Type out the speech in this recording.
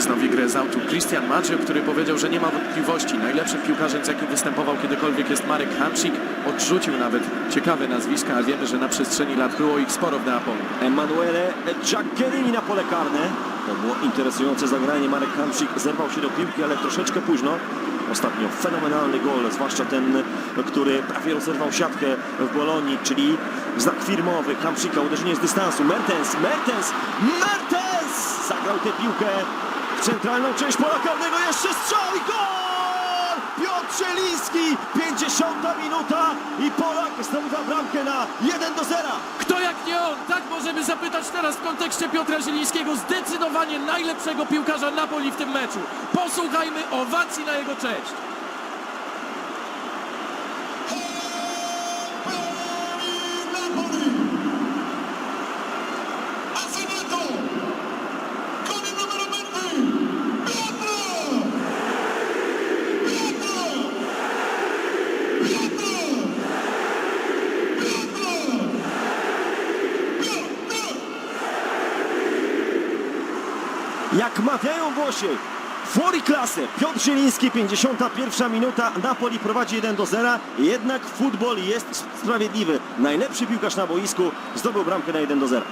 wznowi grę z autu Christian Maggio, który powiedział, że nie ma wątpliwości. Najlepszym piłkarzem, z jakim występował kiedykolwiek jest Marek Hamsik. Odrzucił nawet ciekawe nazwiska, a wiemy, że na przestrzeni lat było ich sporo w Neapolu. Emanuele Giaccherini na pole karne. To było interesujące zagranie. Marek Hamsik zerwał się do piłki, ale troszeczkę późno. Ostatnio fenomenalny gol, zwłaszcza ten, który prawie rozerwał siatkę w Bolonii, czyli znak firmowy Hamsika, uderzenie z dystansu. Mertens, Mertens, Mertens! Zagrał tę piłkę centralną część pola karnego. Jeszcze strzał i gol! Piotr Zieliński, 50 minuta i Polak zdobywa bramkę na 1 do 0. Kto jak nie on? Tak możemy zapytać teraz w kontekście Piotra Zielińskiego. Zdecydowanie najlepszego piłkarza Napoli w tym meczu. Posłuchajmy owacji na jego cześć. Jak mawiają Włosi, fuori klasy. Piotr Zieliński, 51 minuta. Napoli prowadzi 1 do 0. Jednak futbol jest sprawiedliwy. Najlepszy piłkarz na boisku zdobył bramkę na 1 do 0.